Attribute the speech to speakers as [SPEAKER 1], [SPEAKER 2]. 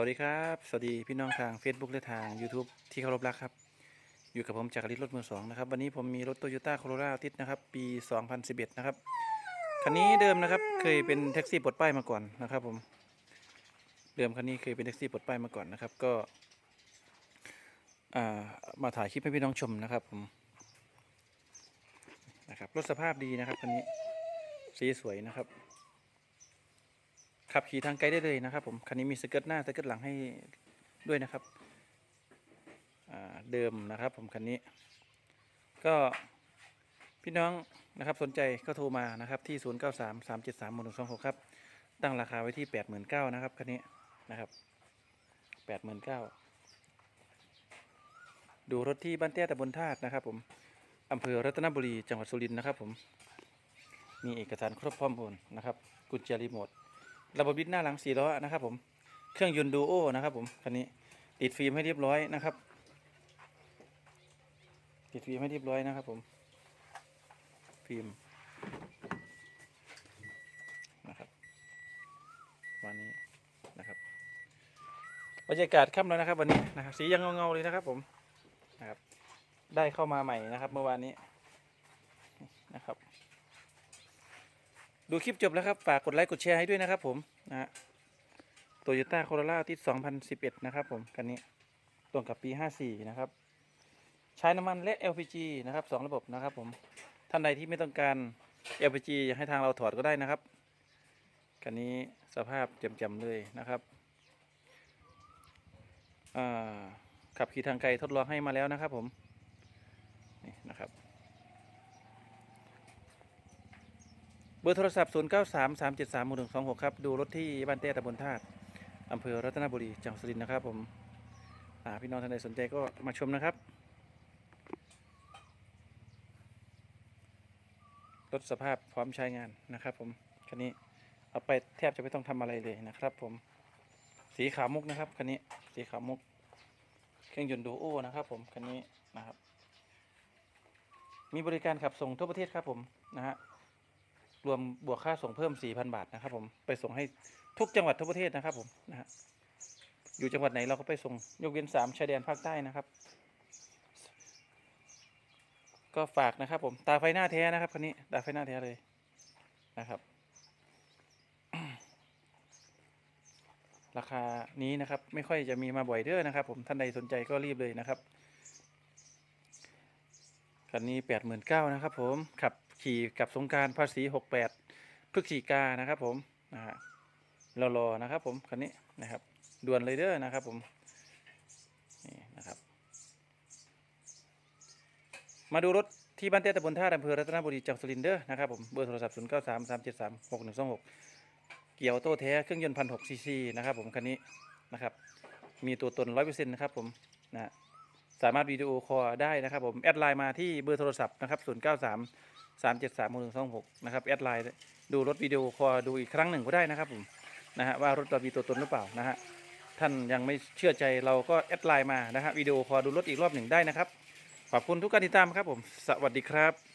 [SPEAKER 1] วัสดีครับ สวัสดีพี่น้องทาง Facebook และทาง YouTube ที่เคารพรักครับ อยู่กับผมจากริตรถมือสองนะครับ วันนี้ผมมีรถโตโยต้าโคโรราติดนะครับ ปี 2011 นะครับ คันนี้เดิมนะครับ เคยเป็นแท็กซี่ปลดป้ายมาก่อนนะครับผม เดิมคันนี้เคยเป็นแท็กซี่ปลดป้ายมาก่อนนะครับ ก็อ่ามาถ่ายคลิปให้พี่น้องชมนะครับผม นะครับ รถสภาพดีนะครับคันนี้ สีสวยนะครับ ขับขี่ทางไกลได้เลยนะครับผมคันนี้มีสเกิร์ตหน้าสเกิร์ตหลังให้ด้วยนะครับเดิมนะครับผมคันนี้ ก็พี่น้องนะครับสนใจก็โทรมานะครับที่ 0 9 3 3 7 3 1 2 6ครับตั้งราคาไว้ที่ 89,000นะครับคันนี้นะครับ89,000ดูรถที่บ้านเตี้ยตำบลธาตุนะครับผมอำเภอรัตนบุรีจังหวัดสุรินทร์นะครับผมมีเอกสารครบพร้อมโอนนะครับกุญแจรีโมท ระบบดิสหน้าหลังสี่ล้อนะครับผมเครื่องยนต์ดูโอนะครับผมคันนี้ติดฟิล์มให้เรียบร้อยนะครับ ติดฟิล์มให้เรียบร้อยนะครับผมฟิล์มนะครับวันนี้นะครับบรรยากาศค่ำแล้วนะครับ วันนี้นะครับสียังเงาๆเลยนะครับผมนะครับได้เข้ามาใหม่นะครับ เมื่อวานนี้นะครับ ดูคลิปจบแล้วครับ ฝากกดไลค์กดแชร์ให้ด้วยนะครับผมนะโตโยต้าโคโรล่าที่ 2011 นะครับผมคันนี้ตรงกับปี 54 นะครับ ใช้น้ำมันและ LPG นะครับสองระบบนะครับผม ท่านใดที่ไม่ต้องการ LPG อยากให้ทางเราถอดก็ได้นะครับคันนี้สภาพเจ่มๆเลยนะครับขับขี่ทางไกลทดลองให้มาแล้วนะครับผม นี่นะครับ เบอร์โทรศัพท์ 0 9 3 3 7 3 1 2 6 ครับ ดูรถที่บ้านเต้ตำบลธาตุอำเภอรัตนบุรีจังหวัดสุรินทร์นะครับผมพี่น้องท่านใดสนใจก็มาชมนะครับ รถสภาพพร้อมใช้งานนะครับผม คันนี้เอาไปแทบจะไม่ต้องทำอะไรเลยนะครับผม สีขาวมุกนะครับคันนี้สีขาวมุก เครื่องยนต์ดูโอนะครับผมคันนี้นะครับ มีบริการขับส่งทั่วประเทศครับผมนะฮะ รวมบวกค่าส่งเพิ่ม 4,000 บาทนะครับ ผมไปส่งให้ทุกจังหวัดทั่วประเทศนะครับ ผมนะฮะอยู่จังหวัดไหนเราก็ไปส่งยกเว้นสามชายแดนภาคใต้นะครับ ก็ฝากนะครับ ผมตาไฟหน้าแท้นะครับคันนี้ตาไฟหน้าแท้เลยนะครับราคานี้นะครับ ไม่ค่อยจะมีมาบ่อยเด้อนะครับ ผมท่านใดสนใจก็รีบเลยนะครับคันนี้แปดหมื่นเก้านะครับ ผมขับ ขี่กับสงการภาษีหกแปดพฤศจิกานะครับผมนะฮะรอๆนะครับผมคันนี้นะครับด่วนเลยเด้อนะครับผมนี่นะครับ มาดูรถที่บ้านเต้ตำบลท่าอำเภอรัตนบุรีจังหวัดสุรินทร์เด้อนะครับผมเบอร์โทรศัพท์0 9 3 3 7 3 6 1 2 6เกี่ยวโต้แท้เครื่องยนต์พันหกซีซีนะครับผมคันนี้นะครับมีตัวตนร้อยเปอร์เซ็นต์นะครับผมนะฮะ สามารถวิดีโอคอลได้นะครับผมแอดไลน์มาที่เบอร์โทรศัพท์นะครับ0 9 3 3 7 3 1 2 6นะครับแอดไลน์ดูรถวิดีโอคอลดูอีกครั้งหนึ่งก็ได้นะครับผมนะฮะว่ารถเรามีตัวตนหรือเปล่านะฮะท่านยังไม่เชื่อใจเราก็แอดไลน์มานะฮะวิดีโอคอลดูรถอีกรอบหนึ่งได้นะครับขอบคุณทุกการติดตามครับผมสวัสดีครับ